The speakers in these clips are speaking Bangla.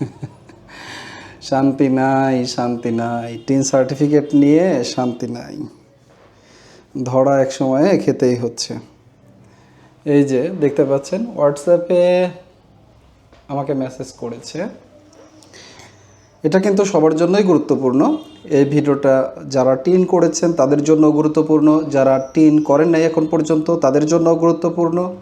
শান্তি নাই শান্তি নাই। টিন সার্টিফিকেট নিয়ে শান্তি নাই। ধরা এক সময়ে খেতেই হচ্ছে। এই যে, দেখতে পাচ্ছেন হোয়াটসঅ্যাপে আমাকে মেসেজ করেছে। এটা কিন্তু সবার জন্যই গুরুত্বপূর্ণ। এই ভিডিওটা যারা টিন করেছেন, তাদের জন্য গুরুত্বপূর্ণ। যারা টিন করেন নাই এখন পর্যন্ত, তাদের জন্য গুরুত্বপূর্ণ।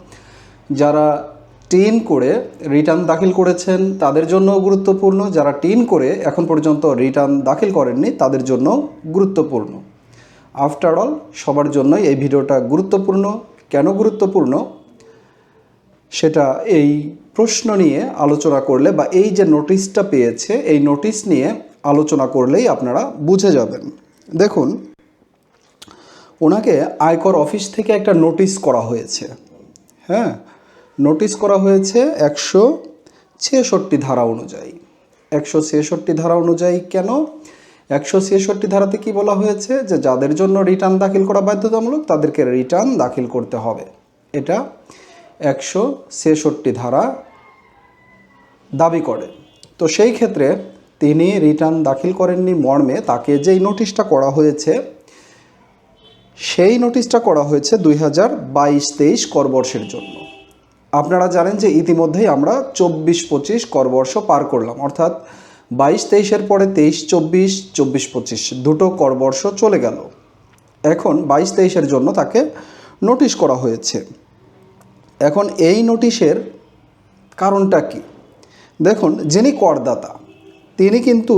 যারা টিন করে রিটার্ন দাখিল করেছেন, তাদের জন্য গুরুত্বপূর্ণ। যারা টিন করে এখন পর্যন্ত রিটার্ন দাখিল করেননি, তাদের জন্য গুরুত্বপূর্ণ। আফটার অল সবার জন্যই এই ভিডিওটা গুরুত্বপূর্ণ। কেন গুরুত্বপূর্ণ? সেটা এই প্রশ্ন নিয়ে আলোচনা করলে বা এই যে নোটিশটা পেয়েছে, এই নোটিশ নিয়ে আলোচনা করলেই আপনারা বুঝে যাবেন। দেখুন, ওনাকে আয়কর অফিস থেকে একটা নোটিশ করা হয়েছে। হ্যাঁ? নোটিশ করা হয়েছে একশো ছেষট্টি ধারা অনুযায়ী। একশো ছেষট্টি ধারা অনুযায়ী কেন? একশো ছেষট্টি ধারাতে কি বলা হয়েছে? যে যাদের জন্য রিটার্ন দাখিল করা বাধ্যতামূলক, তাদেরকে রিটার্ন দাখিল করতে হবে। এটা একশো ছেষট্টি ধারা দাবি করে। তো সেই ক্ষেত্রে তিনি রিটার্ন দাখিল করেননি মর্মে, তাকে যেই নোটিশটা করা হয়েছে, সেই নোটিশটা করা হয়েছে দুই হাজার বাইশ তেইশ করবর্ষের জন্য। আপনারা জানেন যে ইতিমধ্যেই আমরা চব্বিশ পঁচিশ করবর্ষ পার করলাম। অর্থাৎ বাইশ তেইশের পরে তেইশ, চব্বিশ চব্বিশ পঁচিশ দুটো করবর্ষ চলে গেল। এখন বাইশ তেইশের জন্য তাকে নোটিশ করা হয়েছে। এখন এই নোটিশের কারণটা কি? দেখুন, যিনি করদাতা, তিনি কিন্তু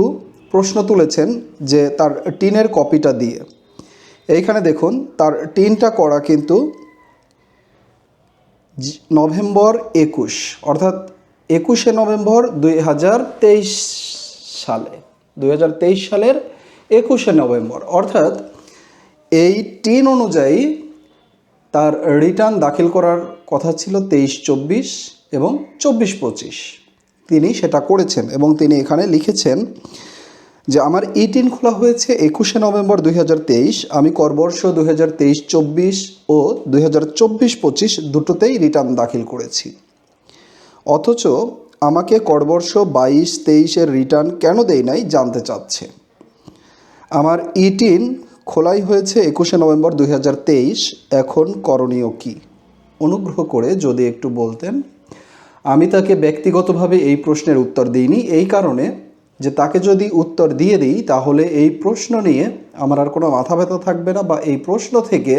প্রশ্ন তুলেছেন যে তার টিনের কপিটা দিয়ে। এইখানে দেখুন, তার টিনটা করা কিন্তু নভেম্বর একুশ, অর্থাৎ একুশে নভেম্বর দুই হাজার তেইশ সালে, দুই হাজার তেইশ সালের একুশে নভেম্বর, অর্থাৎ এই টিন অনুযায়ী তার রিটার্ন দাখিল করার কথা ছিল তেইশ, চব্বিশ এবং চব্বিশ, পঁচিশ। তিনি সেটা করেছেন এবং তিনি এখানে লিখেছেন যে আমার ই টিন খোলা হয়েছে একুশে নভেম্বর দুই হাজার তেইশ, আমি করবর্ষ দুই হাজার ও দুই হাজার দুটোতেই রিটার্ন দাখিল করেছি। অথচ আমাকে করবর্ষ বাইশ, তেইশের রিটার্ন কেন দেয় নাই জানতে চাচ্ছে। আমার ইটিন খোলাই হয়েছে একুশে নভেম্বর দুই হাজার তেইশ, এখন করণীয় কি? অনুগ্রহ করে যদি একটু বলতেন। আমি তাকে ব্যক্তিগতভাবে এই প্রশ্নের উত্তর দিইনি, এই কারণে যে তাকে যদি উত্তর দিয়ে দিই, তাহলে এই প্রশ্ন নিয়ে আমার আর কোনো মাথা ব্যথা থাকবে না বা এই প্রশ্ন থেকে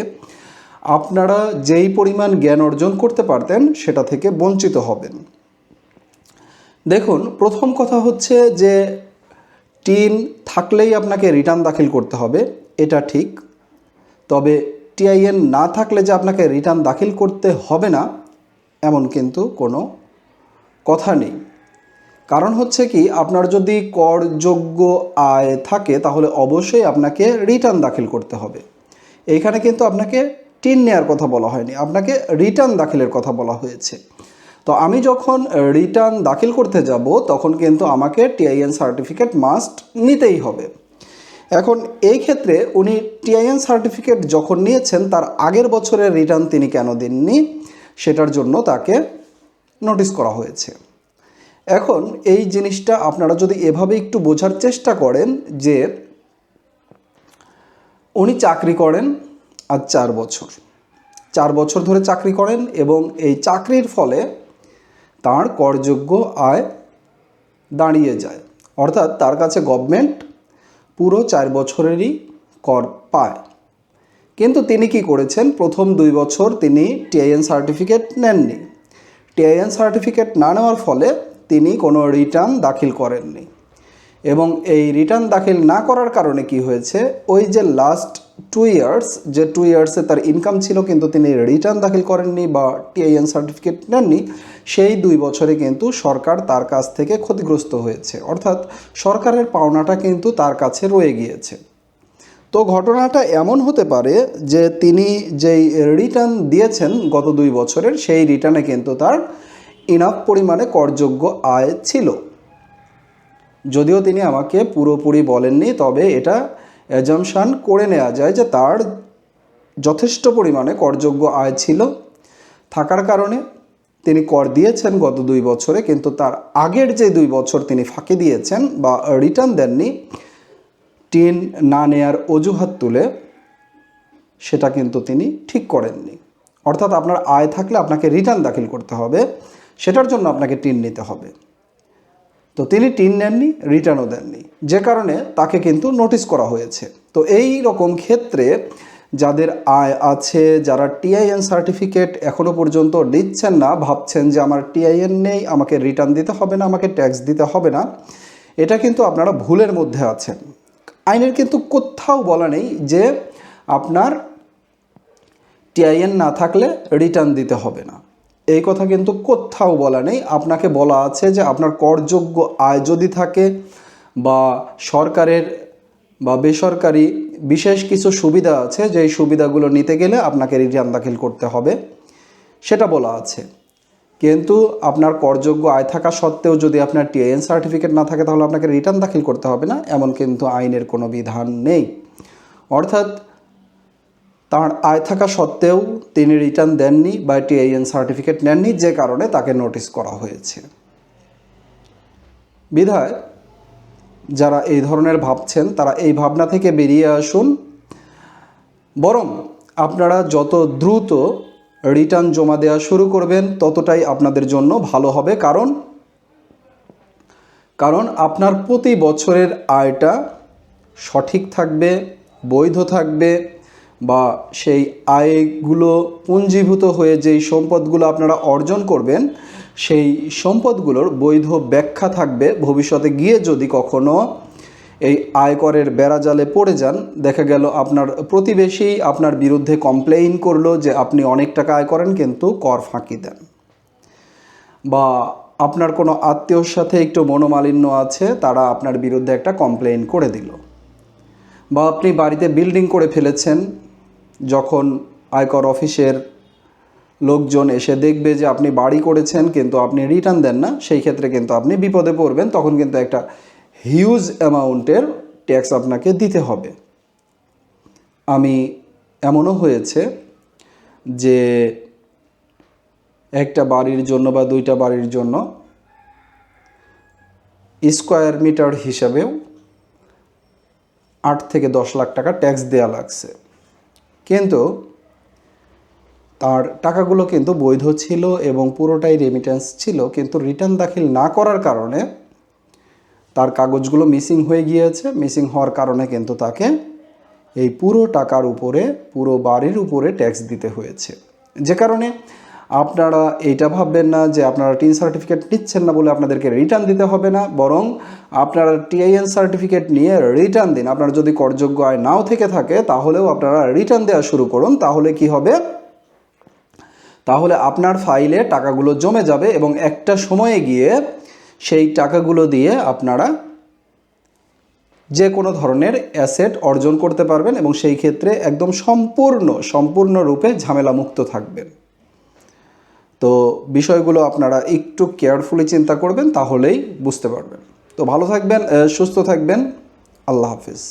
আপনারা যেই পরিমাণ জ্ঞান অর্জন করতে পারতেন, সেটা থেকে বঞ্চিত হবেন। দেখুন, প্রথম কথা হচ্ছে যে টিন থাকলেই আপনাকে রিটার্ন দাখিল করতে হবে, এটা ঠিক। তবে টিআইএন না থাকলে যে আপনাকে রিটার্ন দাখিল করতে হবে না, এমন কিন্তু কোনো কথা নেই। কারণ হচ্ছে কি, আপনার যদি করযোগ্য আয় থাকে, তাহলে অবশ্যই আপনাকে রিটার্ন দাখিল করতে হবে। এইখানে কিন্তু আপনাকে টিন নেওয়ার কথা বলা হয়নি, আপনাকে রিটার্ন দাখিলের কথা বলা হয়েছে। তো আমি যখন রিটার্ন দাখিল করতে যাব, তখন কিন্তু আমাকে টিআইএন সার্টিফিকেট মাস্ট নিতেই হবে। এখন এই ক্ষেত্রে উনি টিআইএন সার্টিফিকেট যখন নিয়েছেন, তার আগের বছরের রিটার্ন তিনি কেন দেননি, সেটার জন্য তাকে নোটিশ করা হয়েছে। এখন এই জিনিসটা আপনারা যদি এভাবে একটু বোঝার চেষ্টা করেন যে উনি চাকরি করেন আজ চার বছর। চার বছর ধরে চাকরি করেন এবং এই চাকরির ফলে তার করযোগ্য আয় দাঁড়িয়ে যায়। অর্থাৎ তার কাছে গভর্নমেন্ট পুরো চার বছরেরই কর পায়। কিন্তু তিনি কি করেছেন? প্রথম দুই বছর তিনি টিআইএন সার্টিফিকেট নেননি। টিআইএন সার্টিফিকেট না নেওয়ার ফলে তিনি কোনো রিটার্ন দাখিল করেননি। এবং এই রিটার্ন দাখিল না করার কারণে কি হয়েছে? ওই যে লাস্ট টু ইয়ার্স যে টু ইয়ার্সে তার ইনকাম ছিল কিন্তু তিনি রিটার্ন দাখিল করেননি বা টিআইএন সার্টিফিকেট নেননি, সেই দুই বছরে কিন্তু সরকার তার কাছ থেকে ক্ষতিগ্রস্ত হয়েছে। অর্থাৎ সরকারের পাওনাটা কিন্তু তার কাছে রয়ে গিয়েছে। তো ঘটনাটা এমন হতে পারে যে তিনি যেই রিটার্ন দিয়েছেন গত দুই বছরের, সেই রিটার্নে কিন্তু তার ইনাফ পরিমাণে করযোগ্য আয় ছিল। যদিও তিনি আমাকে পুরোপুরি বলেননি, তবে এটা অ্যাজামশান করে নেওয়া যায় যে তার যথেষ্ট পরিমাণে করযোগ্য আয় ছিল। থাকার কারণে তিনি কর দিয়েছেন গত দুই বছরে, কিন্তু তার আগের যে দুই বছর তিনি ফাঁকি দিয়েছেন বা রিটার্ন দেননি, টিন না নেয়ার অজুহাত তুলে সেটা কিন্তু তিনি ঠিক করেননি। অর্থাৎ আপনার আয় থাকলে আপনাকে রিটার্ন দাখিল করতে হবে। সেটার জন্য আপনাকে টিন নিতে হবে। তো তিনি টিন নেননি, রিটার্নও দেননি। যে কারণে তাকে কিন্তু নোটিশ করা হয়েছে। তো এই রকম ক্ষেত্রে যাদের আয় আছে, যারা টিআইএন সার্টিফিকেট এখনও পর্যন্ত দিচ্ছেন না, ভাবছেন যে আমার টিআইএন নেই, আমাকে রিটার্ন দিতে হবে না, আমাকে ট্যাক্স দিতে হবে না, এটা কিন্তু আপনারা ভুলের মধ্যে আছেন। আইনের কিন্তু কোথাও বলা নেই যে আপনার টিআইএন না থাকলে রিটার্ন দিতে হবে না। এই কথা কিন্তু কোথাও বলা নেই। আপনাকে বলা আছে যে আপনার করযোগ্য আয় যদি থাকে বা সরকারের বা বেসরকারি বিশেষ কিছু সুবিধা আছে, যেই সুবিধাগুলো নিতে গেলে আপনাকে রিটার্ন দাখিল করতে হবে, সেটা বলা আছে। কিন্তু আপনার করযোগ্য আয় থাকা সত্ত্বেও যদি আপনার টিএন সার্টিফিকেট না থাকে, তাহলে আপনাকে রিটার্ন দাখিল করতে হবে না, এমন কিন্তু আইনের কোনো বিধান নেই। অর্থাৎ তার আয় থাকা সত্ত্বেও তিনি রিটার্ন দেননি বা টিআইএন সার্টিফিকেট নেননি, যে কারণে তাকে নোটিশ করা হয়েছে। বিধায়, যারা এই ধরনের ভাবছেন, তারা এই ভাবনা থেকে বেরিয়ে আসুন। বরং আপনারা যত দ্রুত রিটার্ন জমা দেওয়া শুরু করবেন, ততটাই আপনাদের জন্য ভালো হবে। কারণ কারণ আপনার প্রতি বছরের আয়টা সঠিক থাকবে, বৈধ থাকবে বা সেই আয়গুলো পুঞ্জীভূত হয়ে যেই সম্পদগুলো আপনারা অর্জন করবেন, সেই সম্পদগুলোর বৈধ ব্যাখ্যা থাকবে। ভবিষ্যতে গিয়ে যদি কখনো এই আয়করের বেড়াজালে পড়ে যান, দেখা গেল আপনার প্রতিবেশী আপনার বিরুদ্ধে কমপ্লেইন করল যে আপনি অনেক টাকা আয় করেন কিন্তু কর ফাঁকি দেন। বা আপনার কোনো আত্মীয়র সাথে একটু মনোমালিন্য আছে, তারা আপনার বিরুদ্ধে একটা কমপ্লেইন করে দিল। বা আপনি বাড়িতে বিল্ডিং করে ফেলেছেন যখন আয়কর অফিসের লোকজন এসে দেখবে যে আপনি বাড়ি করেছেন, কিন্তু আপনি রিটার্ন দেন না, সেই ক্ষেত্রে কিন্তু আপনি বিপদে পড়বেন, তখন কিন্তু একটা হিউজ অ্যামাউন্টের ট্যাক্স আপনাকে দিতে হবে। আমি এমনও হয়েছে যে একটা বাড়ির জন্য বা দুইটা বাড়ির জন্য স্কোয়ার মিটার হিসাবেও আট থেকে দশ লাখ টাকা ট্যাক্স দেওয়া লাগছে। কিন্তু তার টাকাগুলো কিন্তু বৈধ ছিল এবং পুরোটাই রেমিটেন্স ছিল। কিন্তু রিটার্ন দাখিল না করার কারণে তার কাগজগুলো মিসিং হয়ে গিয়েছে। মিসিং হওয়ার কারণে কিন্তু তাকে এই পুরো টাকার উপরে, পুরো বাড়ির উপরে ট্যাক্স দিতে হয়েছে। যে কারণে আপনারা এইটা ভাববেন না যে আপনারা টিন সার্টিফিকেট নিচ্ছেন না বলে আপনাদেরকে রিটার্ন দিতে হবে না, বরং আপনারা টিআইএন সার্টিফিকেট নিয়ে রিটার্ন দিন। আপনার যদি করযোগ্য আয় নাও থেকে থাকে, তাহলেও আপনারা রিটার্ন দেওয়া শুরু করুন। তাহলে কি হবে? তাহলে আপনার ফাইলে টাকাগুলো জমে যাবে এবং একটা সময়ে গিয়ে সেই টাকাগুলো দিয়ে আপনারা যে কোনো ধরনের অ্যাসেট অর্জন করতে পারবেন এবং সেই ক্ষেত্রে একদম সম্পূর্ণ, সম্পূর্ণরূপে ঝামেলামুক্ত থাকবেন। তো বিষয়গুলো আপনারা একটু কেয়ারফুলি চিন্তা করবেন, তাহলেই বুঝতে পারবেন। তো ভালো থাকবেন সুস্থ থাকবেন। আল্লাহ হাফিজ।